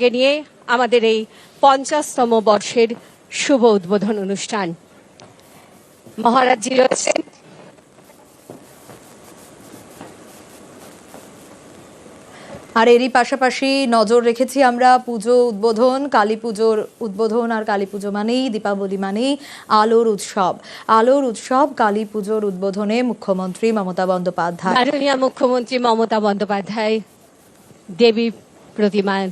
নিয়ে আমাদের এই পঞ্চাশতম বর্ষের শুভ উদ্বোধন অনুষ্ঠান। মহারাজজি রয়েছেন। আর এরই পাশাপাশি নজর রেখেছি আমরা পুজো উদ্বোধন কালী পুজোর উদ্বোধন আর কালী পুজো মানেই দীপাবলি মানেই আলোর উৎসব। আলোর উৎসব কালী পুজোর উদ্বোধনে মুখ্যমন্ত্রী মমতা বন্দ্যোপাধ্যায়। মুখ্যমন্ত্রী মমতা বন্দ্যোপাধ্যায় দেবী প্রতিমা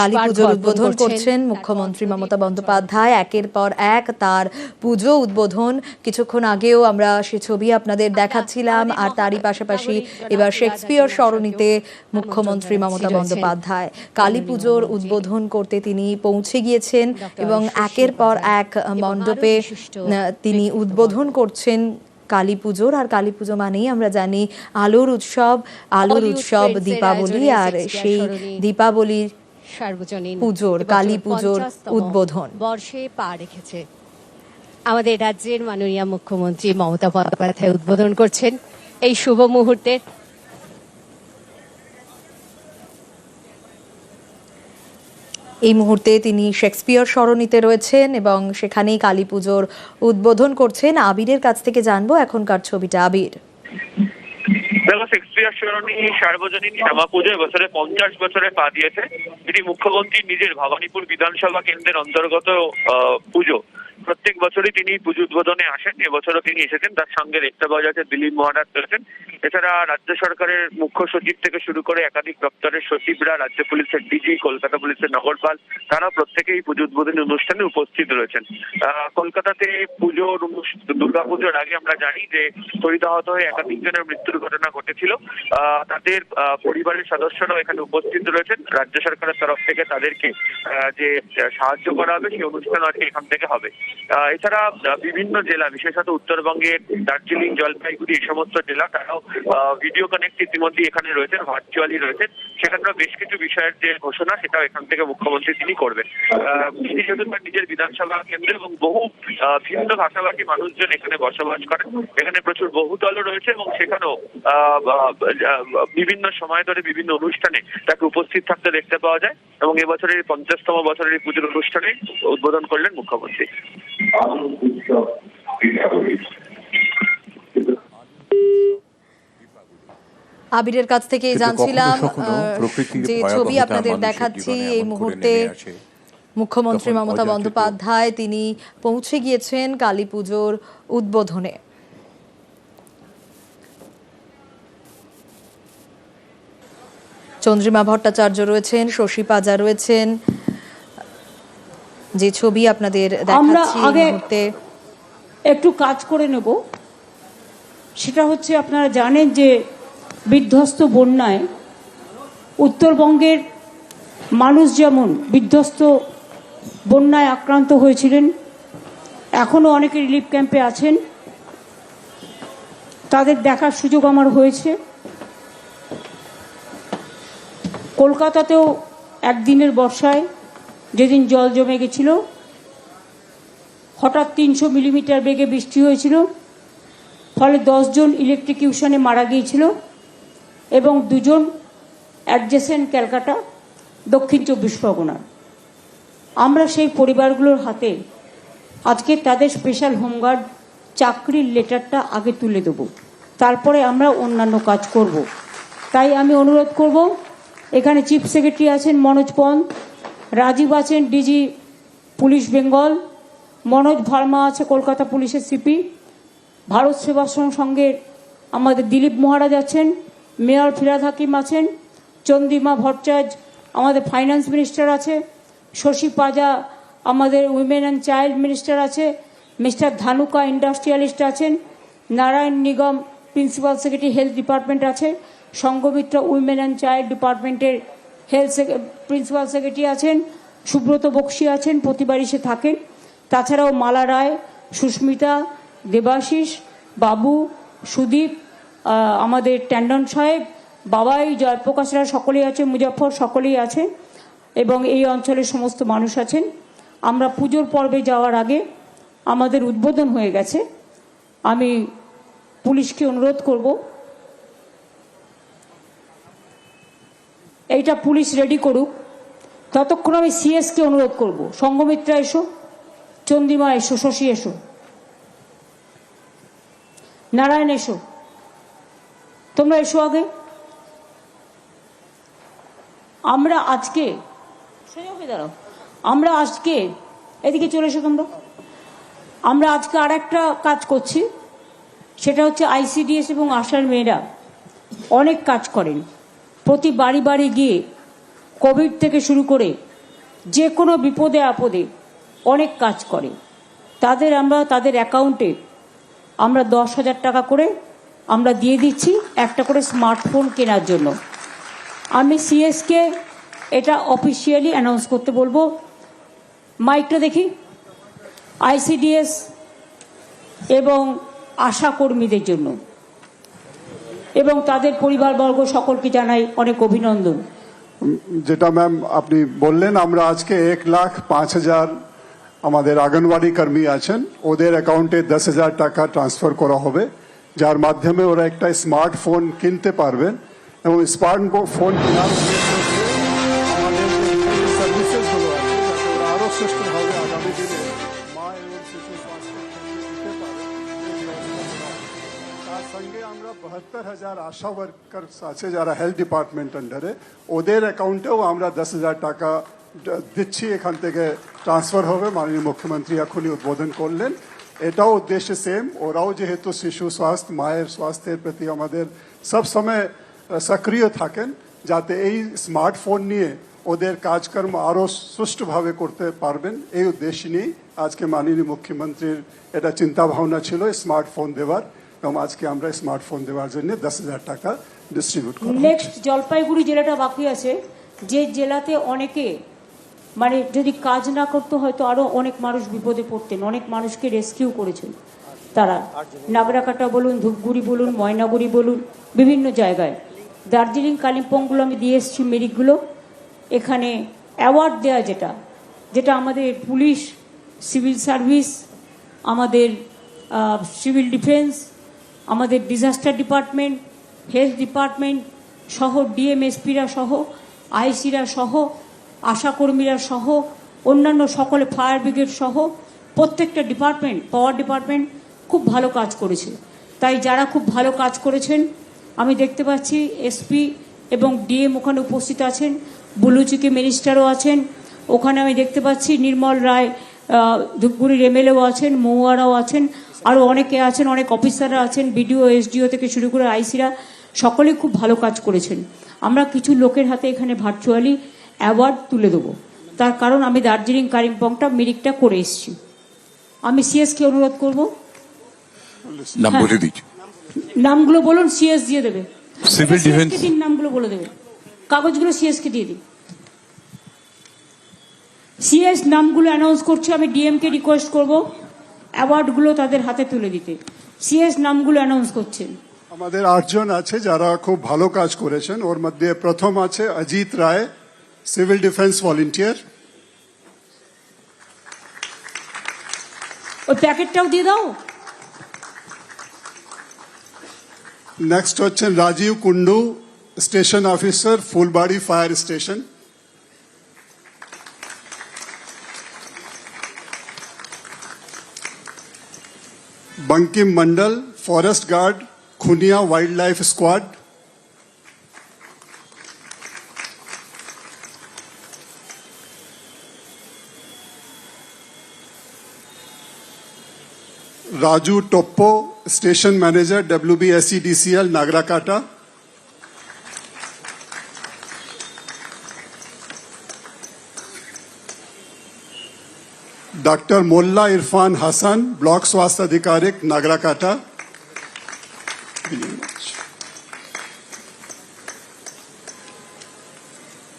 কালী পুজোর উদ্বোধন করছেন মুখ্যমন্ত্রী মমতা বন্দ্যোপাধ্যায়। একের পর এক তার পুজো উদ্বোধন। কিছুক্ষণ আগেও আমরা সে ছবি আপনাদের দেখাচ্ছিলাম। আর তারই পাশাপাশি এবার শেক্সপিয়র সরণিতে মুখ্যমন্ত্রী মমতা বন্দ্যোপাধ্যায়। কালী পুজোর উদ্বোধন করতে তিনি পৌঁছে গিয়েছেন এবং একের পর এক মণ্ডপে তিনি উদ্বোধন করছেন কালী পুজোর। আর কালী পুজো মানেই আমরা জানি আলোর উৎসব। আলোর উৎসব দীপাবলি আর সেই। দীপাবলির সার্বজনীন পুজোর, কালী পুজোর উদ্বোধন। বর্ষে পা রেখেছে। আমাদের রাজ্যের মাননীয় মুখ্যমন্ত্রী মমতা বন্দ্যোপাধ্যায় উদ্বোধন করছেন এই শুভ মুহূর্তে। এই মুহূর্তে তিনি শেক্সপিয়র সরণিতে রয়েছেন এবং সেখানেই কালী পুজোর উদ্বোধন করছেন। আবিরের কাছ থেকে জানব এখনকার ছবিটা। আবির। দেখো শেক্সপিয়ার সরণি সার্বজনীন শ্যামা পুজো এবছরে পঞ্চাশ বছরে পা দিয়েছে। এটি মুখ্যমন্ত্রী নিজের ভবানীপুর বিধানসভা কেন্দ্রের অন্তর্গত পুজো। প্রত্যেক বছরই তিনি পুজো উদ্বোধনে আসেন, এবছরও তিনি এসেছেন। তার সঙ্গে দেখতে পাওয়া যাচ্ছে দিলীপ মহারাজ রয়েছেন। এছাড়া রাজ্য সরকারের মুখ্য সচিব থেকে শুরু করে একাধিক দপ্তরের সচিবরা রাজ্য পুলিশের ডিজি কলকাতা পুলিশের নগরপাল তারা প্রত্যেকেই পুজো উদ্বোধনী অনুষ্ঠানে উপস্থিত রয়েছেন। কলকাতাতে পুজোর দুর্গাপুজোর আগে আমরা জানি যে হরিদাহত হয়ে একাধিক জনের মৃত্যুর ঘটনা ঘটেছিল। তাদের পরিবারের সদস্যরাও এখানে উপস্থিত রয়েছেন। রাজ্য সরকারের তরফ থেকে তাদেরকে যে সাহায্য করা হবে, সেই অনুষ্ঠান আজকে এখান থেকে হবে। এছাড়া বিভিন্ন জেলা, বিশেষত উত্তরবঙ্গের দার্জিলিং, জলপাইগুড়ি, এই সমস্ত জেলা, তারাও ভিডিও কানেক্ট ইতিমধ্যে এখানে রয়েছেন ভার্চুয়ালি রয়েছেন। সেখানকার বেশ কিছু বিষয়ের যে ঘোষণা সেটাও এখান থেকে মুখ্যমন্ত্রী তিনি করবেন। তিনি যেহেতু তার নিজের বিধানসভা কেন্দ্র এবং বহু ভিন্ন ভাষাভাষী মানুষজন এখানে বসবাস করেন। এখানে প্রচুর বহুতলও রয়েছে এবং সেখানেও বিভিন্ন সময় ধরে বিভিন্ন অনুষ্ঠানে তাকে উপস্থিত থাকতে দেখতে পাওয়া যায় এবং এবছরের পঞ্চাশতম বছরের পুজোর অনুষ্ঠানে উদ্বোধন করলেন মুখ্যমন্ত্রী। আবিরের কাছ থেকে জানছিলাম যে ছবি আপনাদের দেখাচ্ছি এই মুহূর্তে মুখ্যমন্ত্রী মমতা বন্দ্যোপাধ্যায় তিনি পৌঁছে গিয়েছেন কালী পুজোর উদ্বোধনে। চন্দ্রিমা ভট্টাচার্য রয়েছেন শশী পাজা রয়েছেন যে ছবি আপনাদের দেখাচ্ছি আগে- একটু কাজ করে নেব। সেটা হচ্ছে আপনারা জানেন যে বিধ্বস্ত বন্যায় উত্তরবঙ্গের মানুষ যেমন বিধ্বস্ত বন্যায় আক্রান্ত হয়েছিলেন এখনও অনেকে রিলিফ ক্যাম্পে আছেন। তাদের দেখার সুযোগ আমার হয়েছে। কলকাতাতেও একদিনের বর্ষায় যেদিন জল জমে গেছিল, হঠাৎ তিনশো মিলিমিটার বেগে বৃষ্টি হয়েছিল, ফলে দশজন ইলেকট্রিকিউশনে মারা গিয়েছিল এবং দুজন অ্যাডজেসেন্ট ক্যালকাটা, দক্ষিণ চব্বিশ পরগনার। আমরা সেই পরিবারগুলোর হাতে আজকে তাদের স্পেশাল হোমগার্ড চাকরির লেটারটা আগে তুলে দেব। তারপরে আমরা অন্যান্য কাজ করব। তাই আমি অনুরোধ করব, এখানে চিফ সেক্রেটারি আছেন মনোজ পন্ত রাজীব আছেন ডিজি পুলিশ বেঙ্গল, মনোজ ভার্মা আছে কলকাতা পুলিশের সিপি, ভারত সেবাশ্রম সংঘের আমাদের দিলীপ মহারাজ আছেন, মেয়র ফিরাদ হাকিম আছেন চন্দিমা ভট্টাচার্য আমাদের ফাইন্যান্স মিনিস্টার আছে, শশী পাজা আমাদের উইমেন অ্যান্ড চাইল্ড মিনিস্টার আছে, মিস্টার ধানুকা ইন্ডাস্ট্রিয়ালিস্ট আছেন, Narayan Nigam principal secretary health department আছে সঙ্গমিত্র উইমেন অ্যান্ড চাইল্ড ডিপার্টমেন্টের হেলথ প্রিন্সিপাল সেক্রেটারি আছেন, সুব্রত বক্সি আছেন প্রতিবার এসে থাকেন। তাছাড়াও মালা রায়, সুস্মিতা, দেবাশিস, বাবু, সুদীপ আমাদের ট্যান্ডন সাহেব, বাবাই, জয়প্রকাশ রায় সকলেই আছে মুজাফর সকলেই আছে এবং এই অঞ্চলের সমস্ত মানুষ আছেন। আমরা পুজোর পর্বে যাওয়ার আগে আমাদের উদ্বোধন হয়ে গেছে। আমি পুলিশকে অনুরোধ করব এইটা পুলিশ রেডি করুক। ততক্ষণ আমি সিএসকে অনুরোধ করব। সঙ্গমিত্রা এসো চন্দিমা এসো, শশী এসো। নারায়ণ এসো। তোমরা এসো আগে। আমরা আজকে দাঁড়াও। আমরা আজকে এদিকে চলে এসো তোমরা। আমরা আজকে আর একটা কাজ করছি। সেটা হচ্ছে আইসিডিএস এবং আশার মেয়েরা অনেক কাজ করেন। প্রতি বাড়ি বাড়ি গিয়ে কোভিড থেকে শুরু করে যে কোনো বিপদে আপদে অনেক কাজ করে। তাদের আমরা, তাদের অ্যাকাউন্টে আমরা দশ হাজার টাকা করে আমরা দিয়ে দিচ্ছি একটা করে স্মার্টফোন কেনার জন্য। আমি সিএসকে এটা অফিসিয়ালি অ্যানাউন্স করতে বলব। মাইকটা দেখি। আইসিডিএস এবং আশা কর্মীদের জন্য। এবং তাদের পরিবারবর্গ সকলকে জানাই অনেক অভিনন্দন। যেটা ম্যাম আপনি বললেন, আমরা আজকে এক লাখ পাঁচ হাজার আমাদের আঙ্গনওয়াড়ি কর্মী আছেন। ওদের অ্যাকাউন্টে দশ হাজার টাকা ট্রান্সফার করা হবে। যার মাধ্যমে ওরা একটা স্মার্টফোন কিনতে পারবেন এবং স্মার্টফোন কেনার বাহাত্তর হাজার আশা ওয়ার্কার আছে যারা হেলথ ডিপার্টমেন্ট আন্ডারে ওদের অ্যাকাউন্টেও আমরা দশ হাজার টাকা দিচ্ছি এখান থেকে ট্রান্সফার হবে মাননীয় মুখ্যমন্ত্রী এখনই উদ্বোধন করলেন এটাও উদ্দেশ্য সেম ওরাও যেহেতু শিশু স্বাস্থ্য মায়ের স্বাস্থ্যের প্রতি আমাদের সব সময় সক্রিয় থাকেন যাতে এই স্মার্টফোন নিয়ে ওদের কাজকর্ম আরও সুষ্ঠুভাবে করতে পারবেন এই উদ্দেশ্য নিয়েই আজকে মাননীয় মুখ্যমন্ত্রীর এটা চিন্তা ভাবনা ছিল স্মার্টফোন দেওয়ার এবং আজকে আমরা স্মার্টফোন দেওয়ার জন্য দশ হাজার টাকা ডিস্ট্রিবিউট করা। নেক্সট জলপাইগুড়ি জেলাটা বাকি আছে। যে জেলাতে অনেকে মানে যদি কাজ না করতে, হয়তো আরও অনেক মানুষ বিপদে পড়তেন। অনেক মানুষকে রেস্কিউ করেছেন তারা। নাগরাকাটা বলুন, ধূপগুড়ি বলুন, ময়নাগুড়ি বলুন, বিভিন্ন জায়গায়। দার্জিলিং, কালিম্পংগুলো আমি দিয়ে এসেছি মেরিকগুলো এখানে অ্যাওয়ার্ড দেওয়া যেটা যেটা আমাদের পুলিশ সিভিল সার্ভিস আমাদের সিভিল ডিফেন্স আমাদের ডিজাস্টার ডিপার্টমেন্ট হেলথ ডিপার্টমেন্ট সহ ডিএমএসপিরা সহ আইসিরা সহ, আশাকর্মীরা সহ, অন্যান্য সকলে ফায়ার ব্রিগেড সহ, প্রত্যেকটা ডিপার্টমেন্ট পাওয়ার ডিপার্টমেন্ট খুব ভালো কাজ করেছে তাই যারা খুব ভালো কাজ করেছেন, আমি দেখতে পাচ্ছি এসপি এবং ডিএম ওখানে উপস্থিত আছেন বুলুচিকে মিনিস্টারও আছেন, ওখানে আমি দেখতে পাচ্ছি নির্মল রায় ধূপগুড়ির এমএলএও আছেন মৌয়ারাও আছেন আরও অনেকে আছেন অনেক অফিসাররা আছেন বিডিও এসডিও থেকে শুরু করে আইসিরা সকলেই খুব ভালো কাজ করেছেন। আমরা কিছু লোকের হাতে এখানে ভার্চুয়ালি অ্যাওয়ার্ড তুলে দেবো। তার কারণ আমি দার্জিলিং কালিম্পংটা মিরিকটা করে এসেছি। আমি সিএসকে অনুরোধ করব। নাম হ্যাঁ। বলে দিচ্ছি। নামগুলো বলুন সিএস দিয়ে দেবে। CS কে দিন নামগুলো বলে দেবে। কাগজগুলো সিএসকে দিয়ে দিন সিএস নামগুলো অ্যানাউন্স করছে আমি ডিএম কে রিকোয়েস্ট করব। অ্যাওয়ার্ডগুলো তাদের হাতে তুলে দিতে। সিএস নামগুলো অ্যানাউন্স করছেন। আমাদের আটজন আছে যারা খুব ভালো কাজ করেছেন। ওর মধ্যে প্রথম আছে Ajit Roy civil defence volunteer. ওই প্যাকেটটাও দিয়ে দাও। নেক্সট হচ্ছেন Rajib Kundu station officer Phulbari fire station. Bankim Mandal forest guard Khunia wildlife squad Raju Toppo station manager W B S C D C L Nagrakata doctor Molla Irfan Hasan, block स्वास्थ्य अधिकारिक, Nagrakata.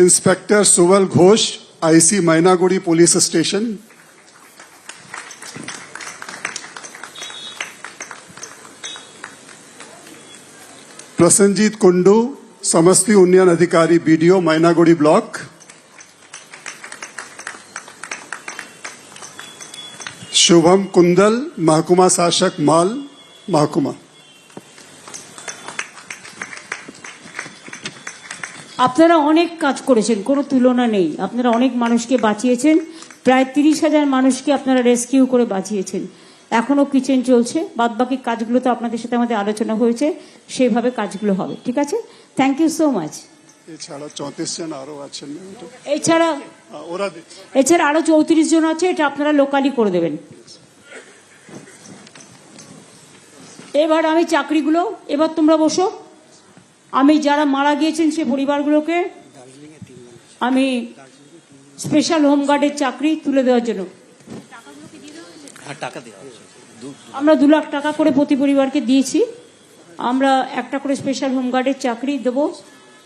Inspector Subal Ghosh IC Mainaguri police station Prasenjit Kundu समस्ती उन्नयन अधिकारी BDO Mainaguri block Shubham Kundal महकुमा शासक माल महकुमा আপনারা অনেক কাজ করেছেন কোনো তুলনা নেই আপনারা অনেক মানুষকে বাঁচিয়েছেন প্রায় তিরিশ হাজার মানুষকে আপনারা রেস্কিউ করে বাঁচিয়েছেন এখনো কিচেন চলছে বাদবাকি কাজগুলো তো আপনাদের সাথে আমাদের আলোচনা হয়েছে সেইভাবে কাজগুলো হবে ঠিক আছে থ্যাংক ইউ সো মাচ এছাড়া চৌত্রিশ জন আরও আছেন। এছাড়া ওরা এছাড়া আরও চৌত্রিশ জন আছে এটা আপনারা লোকালি করে দেবেন। এবার আমি চাকরিগুলো এবার তোমরা বসো। আমি যারা মারা গিয়েছেন সে পরিবারগুলোকে আমি স্পেশাল হোমগার্ডের চাকরি তুলে দেওয়ার জন্য। আমরা দু লাখ টাকা করে প্রতি পরিবারকে দিয়েছি। আমরা একটা করে স্পেশাল হোমগার্ডের চাকরি দেবো।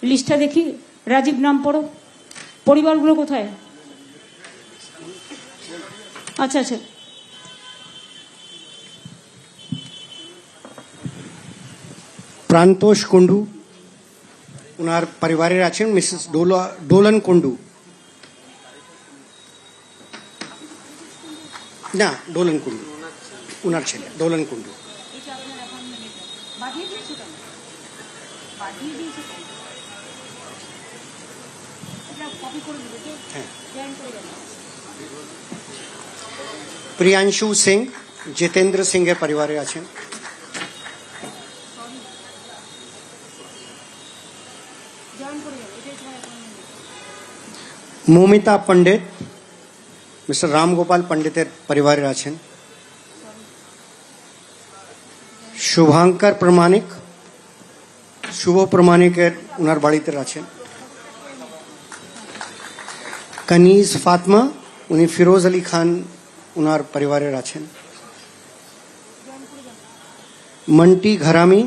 লিস্টটা দেখি। রাজীব নাম পড়ো। পরিবারগুলো কোথায়? আচ্ছা আচ্ছা। প্রান্তোষ কুণ্ডু ওনার পরিবারের আছেন মিসেস ডোলন কুণ্ডু। না ডোলন কুণ্ডু। ওনার ছেলে ডোলন কুণ্ডু। প্রিয়াংশু সিং জিতেন্দ্র সিংয়ের পরিবারে আছেন মৌমিতা পণ্ডিত মিস্টার রামগোপাল পণ্ডিতের পরিবারের আছেন শুভাঙ্কর প্রমাণিক শুভ প্রমাণিকের ওনার বাড়িতে আছেন কনিজ ফাতমা উনি ফিরোজ আলী খান ওনার পরিবারের আছেন মন্টি ঘরামি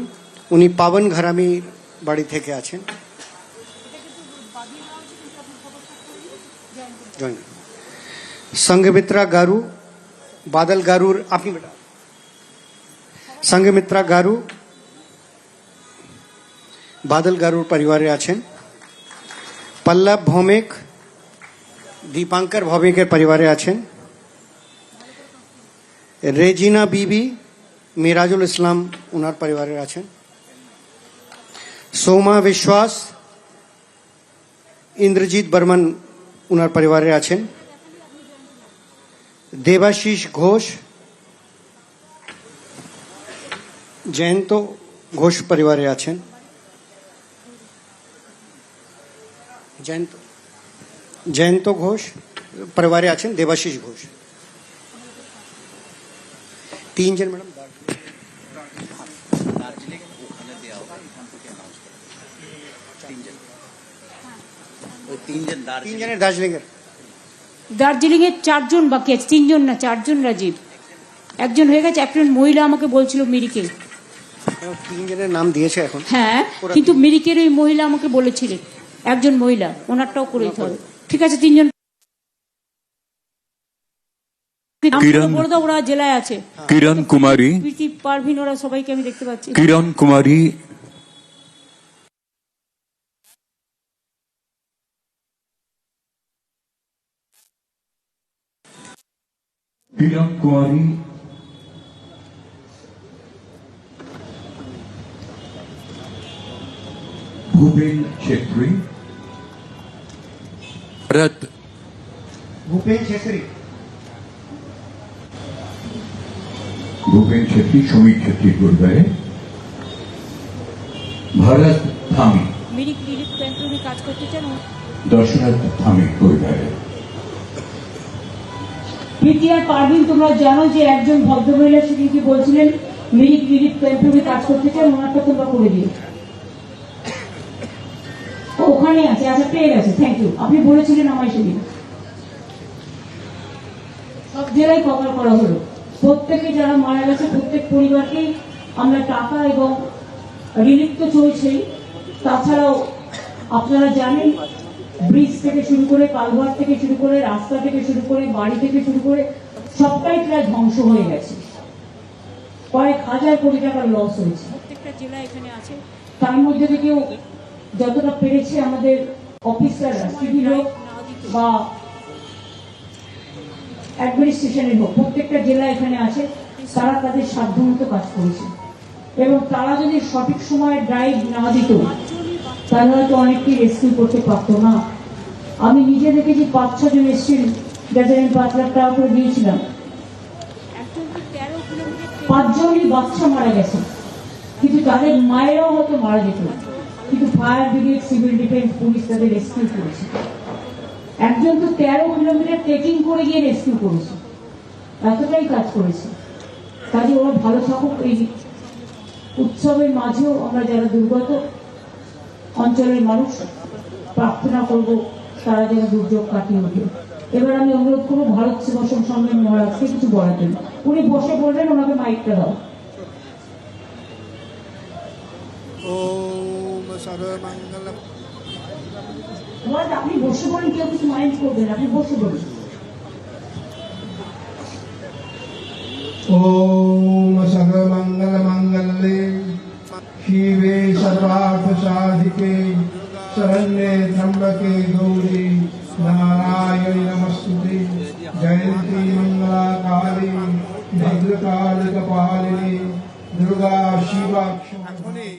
উনি পাবন ঘরামি বাড়ি থেকে আছেন জয়েন संघमित्रा गारू बादल गारूर আপনি বেটা संघमित्रा গারু বাদল গারুর পরিবারে আছেন পল্লব ভৌমিক দীপাঙ্কর ভৌমিকের পরিবারে আছেন রেজিনা বিবি মিরাজুল ইসলাম ওনার পরিবারে আছেন সোমা বিশ্বাস ইন্দ্রজিৎ বর্মন ওনার পরিবারে আছেন দেবাশিস ঘোষ জয়ন্ত ঘোষ পরিবারে আছেন জয়ন্ত জয়ন্ত ঘোষ পরিবারে আছেন দেবাশিস ঘোষ তিনজন ম্যাডাম তিনজনের দার্জিলিংয়ের দার্জিলিং এর চারজন বাকি আছে তিনজন না চারজন রাজীব। একজন হয়ে গেছে একজন মহিলা আমাকে বলছিল মিরিকে তিনজনের নাম দিয়েছে এখন। হ্যাঁ কিন্তু মিরিকের ওই মহিলা আমাকে বলেছিলেন একজন মহিলা ওনারটাও করে দিতে হবে। ঠিক আছে তিনজন কিরণ- জেলায় আছে। কুমারী প্রীতি পারভিন ওরা সবাইকে আমি দেখতে পাচ্ছি। কিরণ কুমারী কিরণ কুমারী ভূপেন ছেত্রী ভরত ভূপেন ছেত্রী। ভূপেন ছেত্রী সমীর ছেত্রীর পরিবারে ভরত থামি। মিরিক রিলিফ ক্যাম্পে উনি কাজ করতে চান? দশরথ থামির পরিবারে প্রীতি আর পারভিন তোমরা জানো যে একজন ভদ্রমহিলা সেদিনকে বলছিলেন মিরিক রিলিফ ক্যাম্পে উনি কাজ করতে চান ওনারটা তোমরা করে দিও। ওখানে আছে আচ্ছা পেয়ে গেছে থ্যাংক ইউ আপনি বলেছিলেন আমায় সেদিন সব জেলায় কভার করা হলো প্রত্যেকে যারা মারা গেছে প্রত্যেক পরিবারকেই আমরা টাকা এবং রিলিফ তো চলছেই তাছাড়াও আপনারা জানেন ব্রিজ থেকে শুরু করে কালভার থেকে শুরু করে রাস্তা থেকে শুরু করে বাড়ি থেকে শুরু করে সবটাই প্রায় ধ্বংস হয়ে গেছে কয়েক হাজার কোটি টাকার লস হয়েছে তার মধ্যে থেকেও যতটা পেরেছে আমাদের অফিসাররা সিভিল হোক বা অ্যাডমিনিস্ট্রেশনের হোক, প্রত্যেকটা জেলা এখানে আছে, তারা তাদের কাজ করেছে। এবং তারা যদি সঠিক ড্রাইভ না দিত, তাহলে হয়তো অনেককে রেস্কিউ করতে পারতো না। আমি নিজে দেখেছি পাঁচ ছজন এসেছিল, যাদের আমি পাঁচ লাখ টাকা করে দিয়েছিলাম। পাঁচজনই বাচ্চা মারা গেছে, কিন্তু তাদের মায়েরাও হয়তো মারা যেত। কিন্তু fire brigade civil defence police তাদের রেস্কিউ করেছে। একজন তো তেরো কিলোমিটার ট্রেকিং করে গিয়ে রেস্কিউ করেছে। এতটাই কাজ করেছে। কাজে ওরা ভালো থাকুক, এই উৎসবের মাঝেও আমরা যারা দুর্গত অঞ্চলের মানুষ, প্রার্থনা করব তারা যেন দুর্যোগ কাটিয়ে ওঠে। এবার আমি অনুরোধ করব, ভারত সেবাশ্রম সম্মেলন মহারাজকে কিছু বলার জন্য। উনি বসে বললেন, ওনাকে মাইকটা দাও। আপনি বসে পড়েন কেউ কিছু মাইন্ড করবেন? আপনি বসে পড়েন। ও